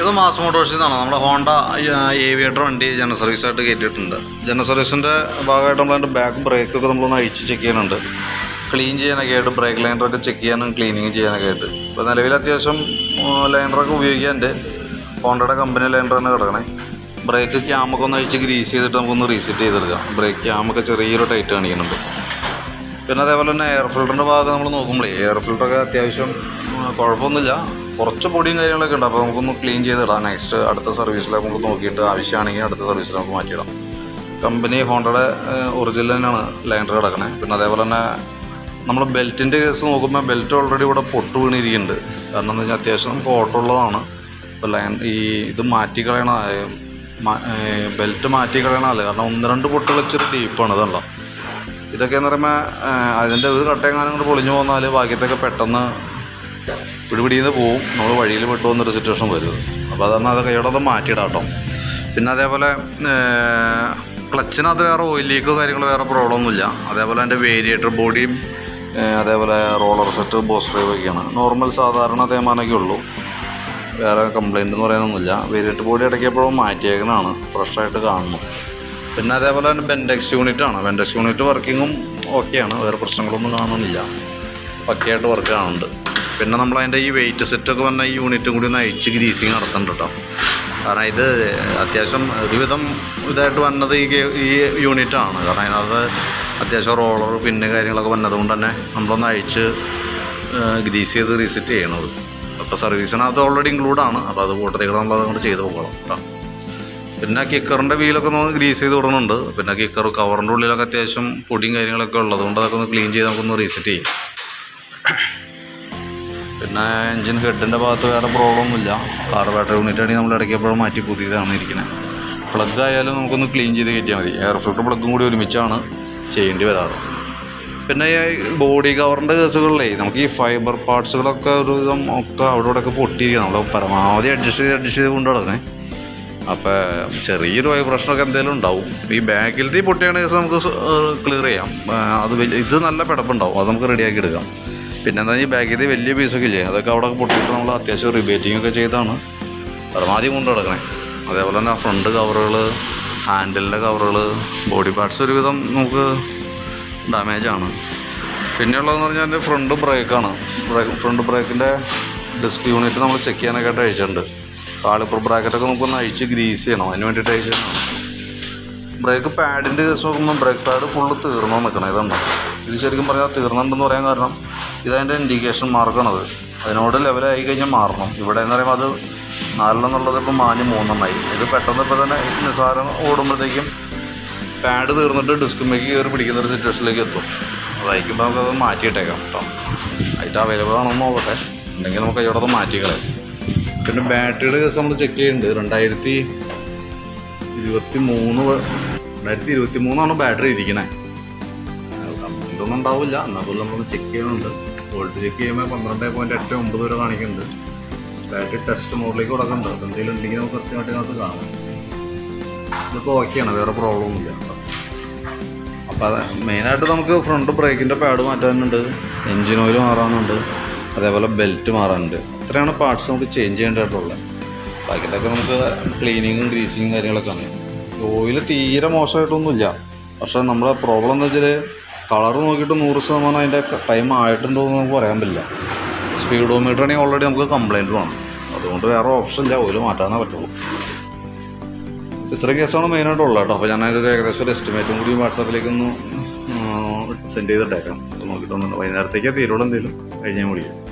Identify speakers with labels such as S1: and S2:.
S1: ഇത് മാസ് മോട്ടോഴ്സിൽ നിന്നാണ് നമ്മുടെ ഹോണ്ട ഏവിയേറ്റർ വണ്ടി ജനറൽ സർവീസായിട്ട് കയറ്റിയിട്ടുണ്ട് ജനറൽ സർവീസിന്റെ ഭാഗമായിട്ട് നമ്മളതിന്റെ ബാക്ക് ബ്രേക്കൊക്കെ നമ്മളൊന്ന് അഴിച്ച് ചെക്ക് ചെയ്യാനുണ്ട്. ക്ലീൻ ചെയ്യാനൊക്കെ ആയിട്ട് ബ്രേക്ക് ലൈനറൊക്കെ ചെക്ക് ചെയ്യാനും ക്ലീനിങ് ചെയ്യാനൊക്കെ ആയിട്ട്. ഇപ്പോൾ നിലവിൽ അത്യാവശ്യം ലൈനറൊക്കെ ഉപയോഗിക്കാനുണ്ട്. ഹോണ്ടയുടെ കമ്പനി ലൈനർ തന്നെ കിടക്കണേ. ബ്രേക്ക് ക്യാമൊക്കെ ഒന്ന് അഴിച്ച് ഗ്രീസ് ചെയ്തിട്ട് നമുക്കൊന്ന് റീസെറ്റ് ചെയ്തെടുക്കാം. ബ്രേക്ക് ക്യാമൊക്കെ ചെറിയൊരു ടൈറ്റ് കാണിക്കുന്നുണ്ട്. പിന്നെ അതേപോലെ തന്നെ എയർ ഫിൽറ്ററിന്റെ ഭാഗം നമ്മൾ നോക്കുമ്പോഴേ എയർ ഫിൽറ്ററൊക്കെ അത്യാവശ്യം കുഴപ്പമൊന്നുമില്ല. കുറച്ച് പൊടിയും കാര്യങ്ങളൊക്കെ ഉണ്ട്. അപ്പോൾ നമുക്കൊന്ന് ക്ലീൻ ചെയ്തിടാം. നെക്സ്റ്റ് അടുത്ത സർവീസിലൊക്കെ നമുക്ക് നോക്കിയിട്ട് ആവശ്യമാണെങ്കിൽ അടുത്ത സർവീസിൽ നമുക്ക് മാറ്റിയിടാം. കമ്പനി ഹോണ്ടയുടെ ഒറിജിനൽ തന്നെയാണ് ലൈൻഡർ കിടക്കണേ. പിന്നെ അതേപോലെ തന്നെ നമ്മൾ ബെൽറ്റിന്റെ കേസ് നോക്കുമ്പോൾ ബെൽറ്റ് ഓൾറെഡി ഇവിടെ പൊട്ട് വീണിരിക്കുന്നുണ്ട്. കാരണം എന്താ വെച്ചാൽ അത്യാവശ്യം നമുക്ക് ഓട്ടം ഉള്ളതാണ്. ഇപ്പോൾ ലൈൻ ഈ ഇത് മാറ്റി കളയണ ബെൽറ്റ് മാറ്റി കളയണമല്ല കാരണം ഒന്ന് രണ്ട് പൊട്ട് വെച്ചൊരു ഡീപ്പാണ് ഇതല്ലോ. ഇതൊക്കെ എന്ന് പറയുമ്പോൾ അതിന്റെ ഒരു കട്ടയെങ്ങാനും കൊണ്ട് പൊളിഞ്ഞു പോന്നാൽ ബാക്കിയത്തൊക്കെ പെട്ടെന്ന് പിടിപിടിന്ന് പോവും. നമ്മൾ വഴിയിൽ വിട്ടു പോകുന്നൊരു സിറ്റുവേഷൻ വരും. അപ്പോൾ അതാണ് അത് കൈയോടെ അത് മാറ്റിയിടാം കേട്ടോ. പിന്നെ അതേപോലെ ക്ലച്ചിനകത്ത് വേറെ ഓയിൽ ലീക്ക് കാര്യങ്ങളോ വേറെ പ്രോബ്ലം ഒന്നുമില്ല അതേപോലെ എന്റെ വേരിയേറ്റർ ബോഡിയും അതേപോലെ റോളർ സെറ്റ് ബോസ് ഡ്രൈവ് ഒക്കെയാണ്. നോർമൽ സാധാരണ തേമാനൊക്കെ ഉള്ളൂ. വേറെ കംപ്ലൈന്റ് എന്ന് പറയാനൊന്നുമില്ല വേരിയേറ്റർ ബോഡി ഇടയ്ക്കപ്പോഴും മാറ്റിയേക്കണതാണ് ഫ്രഷായിട്ട് കാണുന്നു. പിന്നെ അതേപോലെ തന്നെ ബെൻഡെക്സ് യൂണിറ്റ് ആണ്. ബെൻഡെക്സ് യൂണിറ്റ് വർക്കിങ്ങും ഓക്കെയാണ് വേറെ പ്രശ്നങ്ങളൊന്നും കാണുന്നില്ല. പക്കയായിട്ട് വർക്ക് കാണുന്നുണ്ട്. പിന്നെ നമ്മൾ അതിന്റെ ഈ വെയിറ്റ് സെറ്റൊക്കെ വന്ന ഈ യൂണിറ്റും കൂടി ഒന്ന് അഴിച്ച് ഗ്രീസിങ് നടത്തുന്നുണ്ട് കേട്ടോ കാരണം ഇത് അത്യാവശ്യം ഒരുവിധം ഇതായിട്ട് വന്നത് ഈ ഈ യൂണിറ്റാണ് കാരണം അതിനകത്ത് അത്യാവശ്യം റോളർ പിന്നെ കാര്യങ്ങളൊക്കെ വന്നതുകൊണ്ട് തന്നെ നമ്മളൊന്ന് അഴിച്ച് ഗ്രീസ് ചെയ്ത് റീസെറ്റ് ചെയ്യണത്. അപ്പോൾ സർവീസിനകത്ത് ഓൾറെഡി ഇൻക്ലൂഡ് ആണ്. അപ്പോൾ അത് കൂട്ടത്തേക്ക് നമ്മൾ അതുകൊണ്ട് ചെയ്ത് പോകണം കേട്ടോ പിന്നെ കിക്കറിന്റെ വീലൊക്കെ നമുക്ക് ഗ്രീസ് ചെയ്ത് വിടുന്നുണ്ട് പിന്നെ കിക്കർ കവറിന്റെ ഉള്ളിലൊക്കെ അത്യാവശ്യം പൊടിയും കാര്യങ്ങളൊക്കെ ഉള്ളതുകൊണ്ട് അതൊക്കെ ഒന്ന് ക്ലീൻ ചെയ്ത് നമുക്കൊന്ന് റീസെറ്റ് ചെയ്യും. പിന്നെ എൻജിൻ ഹെഡിന്റെ ഭാഗത്ത് വേറെ പ്രോബ്ലം ഒന്നുമില്ല. കാർബേറ്റർ യൂണിറ്റ് ആണെങ്കിൽ നമ്മൾ ഇടയ്ക്കപ്പോഴും മാറ്റി പുതിയതാണ് ഇരിക്കുന്നത് പ്ലഗ് ആയാലും നമുക്കൊന്ന് ക്ലീൻ ചെയ്ത് കയറ്റിയാൽ മതി. എയർ ഫിൽറ്റർ പ്ലഗും കൂടി ഒരുമിച്ചാണ് ചെയ്യേണ്ടി വരാറ്. പിന്നെ ഈ ബോഡി കവറിന്റെ കേസുകളിലേ നമുക്ക് ഈ ഫൈബർ പാർട്സുകളൊക്കെ ഒരുവിധം ഒക്കെ അവിടെ ഇവിടെയൊക്കെ പൊട്ടിയിരിക്കണം നമ്മൾ പരമാവധി അഡ്ജസ്റ്റ് ചെയ്ത് അഡ്ജസ്റ്റ് ചെയ്ത് കൊണ്ടു നടക്കണേ അപ്പോൾ ചെറിയൊരു വൈബ്രേഷനൊക്കെ എന്തെങ്കിലും ഉണ്ടാവും. ഈ ബാക്കിലത്തെ തീ കേസ് നമുക്ക് ക്ലിയർ ചെയ്യാം. അത് ഇത് നല്ല പിടപ്പുണ്ടാവും. അത് നമുക്ക് റെഡിയാക്കി എടുക്കാം. പിന്നെ എന്താ ഈ ബാഗിൽ വലിയ പീസൊക്കെ ഇല്ലേ? അതൊക്കെ അവിടെ പൊട്ടിയിട്ട് നമ്മൾ അത്യാവശ്യം റിബേറ്റിംഗ് ഒക്കെ ചെയ്താണ് പരമാവധി കൊണ്ട് നടക്കണേ. അതേപോലെ തന്നെ ഫ്രണ്ട് കവറുകൾ ഹാൻഡിലിന്റെ കവറുകൾ ബോഡി പാർട്സ് ഒരുവിധം നമുക്ക് ഡാമേജാണ് പിന്നെയുള്ളതെന്ന് പറഞ്ഞാൽ എന്റെ ഫ്രണ്ട് ബ്രേക്കാണ് ബ്രേക്ക് ഫ്രണ്ട് ബ്രേക്കിന്റെ ഡിസ്ക് യൂണിറ്റ് നമ്മൾ ചെക്ക് ചെയ്യാനൊക്കെ ആയിട്ട് അയച്ചിട്ടുണ്ട്. കാളിപ്പർ ബ്രാക്കറ്റൊക്കെ നമുക്കൊന്ന് അഴിച്ച് ഗ്രീസ് ചെയ്യണം. അതിന് വേണ്ടിയിട്ട് അയച്ചിട്ടാണ് ബ്രേക്ക് പാഡിന്റെ കേസ് നോക്കുമ്പോൾ ബ്രേക്ക് പാഡ് ഫുള്ള് തീർന്നു നിൽക്കണം ഇതാണ് ഇത് ശരിക്കും പറഞ്ഞാൽ തീർന്നുണ്ടെന്ന് പറയാൻ കാരണം ഇതതിന്റെ ഇൻഡിക്കേഷൻ മാർക്കാണത്. അതിനോട് ലെവലായി കഴിഞ്ഞാൽ മാറണം. ഇവിടെ എന്ന് പറയുമ്പോൾ അത് നാലിലെന്നുള്ളത് ഇപ്പോൾ മാഞ്ഞ് മൂന്നെണ്ണമായി ഇത് പെട്ടെന്ന് ഇപ്പോൾ തന്നെ നിസ്സാരം ഓടുമ്പോഴത്തേക്കും പാഡ് തീർന്നിട്ട് ഡിസ്ക് മേക്ക് കയറി പിടിക്കുന്ന ഒരു സിറ്റുവേഷനിലേക്ക് എത്തും. വായിക്കുമ്പോൾ നമുക്കത് മാറ്റിയിട്ടേക്കാം കേട്ടോ അതിന്റെ അവൈലബിൾ ആണെന്ന് നോക്കട്ടെ. ഉണ്ടെങ്കിൽ നമുക്ക് ഇവിടെ മാറ്റിക്കളയാം പിന്നെ ബാറ്ററിയുടെ കേസ് നമ്മൾ ചെക്ക് ചെയ്യുന്നുണ്ട് രണ്ടായിരത്തി ഇരുപത്തി മൂന്ന് രണ്ടായിരത്തി ഇരുപത്തി മൂന്നാണ് ബാറ്ററി ഇരിക്കണേ കംപ്ലൈന്റ് ഒന്നും ഉണ്ടാവില്ല. എന്നാൽ പോലും നമ്മളൊന്ന് ചെക്ക് ചെയ്യണുണ്ട്. വോൾട്ട് ചെക്ക് ചെയ്യുമ്പോൾ പന്ത്രണ്ട് പോയിന്റ് എട്ട് ഒമ്പത് വരെ കാണിക്കുന്നുണ്ട്. ബാറ്ററി ടെസ്റ്റ് മോഡിലേക്ക് കൊടുക്കുന്നുണ്ട്. അപ്പോൾ എന്തെങ്കിലും ഉണ്ടെങ്കിൽ നമുക്ക് കൃത്യമായിട്ട് ഇതിനകത്ത് കാണാം. ഇതിപ്പോൾ ഓക്കെയാണ് വേറെ പ്രോബ്ലം ഒന്നുമില്ല അപ്പോൾ അത് മെയിനായിട്ട് നമുക്ക് ഫ്രണ്ട് ബ്രേക്കിന്റെ പാഡ് മാറ്റാനുണ്ട് എൻജിൻ ഓയിൽ മാറാനുണ്ട്. അതേപോലെ ബെൽറ്റ് മാറാനുണ്ട്. ഇത്രയാണ് പാർട്സ് നമുക്ക് ചേഞ്ച് ചെയ്യേണ്ടതായിട്ടുള്ളത്. ബാക്കിയൊക്കെ നമുക്ക് ക്ലീനിങ്ങും ഗ്രീസിങ്ങും കാര്യങ്ങളൊക്കെ ആണ്. ഓയിൽ തീരെ മോശമായിട്ടൊന്നുമില്ല. പക്ഷേ നമ്മുടെ പ്രോബ്ലം എന്ന് വെച്ചാൽ കളർ നോക്കിയിട്ട് നൂറ് ശതമാനം അതിന്റെ ടൈം ആയിട്ടുണ്ടോ എന്ന് നമുക്ക് പറയാൻ പറ്റില്ല. സ്പീഡോമീറ്റർ ആണെങ്കിൽ ഓൾറെഡി നമുക്ക് കംപ്ലൈന്റ് വേണം. അതുകൊണ്ട് വേറെ ഓപ്ഷൻ ഇല്ല. ഓയിൽ മാറ്റാനേ പറ്റുള്ളൂ. ഇത്ര കേസാണ് മെയിനായിട്ട് ഉള്ളത് കേട്ടോ. അപ്പോൾ ഞാൻ അതിന്റെ ഒരു ഏകദേശം ഒരു എസ്റ്റിമേറ്റും കൂടി വാട്സാപ്പിലേക്ക് ഒന്ന് സെൻഡ് ചെയ്തിട്ടേക്കാം. നോക്കിയിട്ട് ഒന്ന് വൈകുന്നേരത്തേക്ക് തീരുള്ള എന്തെങ്കിലും. കഴിഞ്ഞാൽ വിളിക്കാം.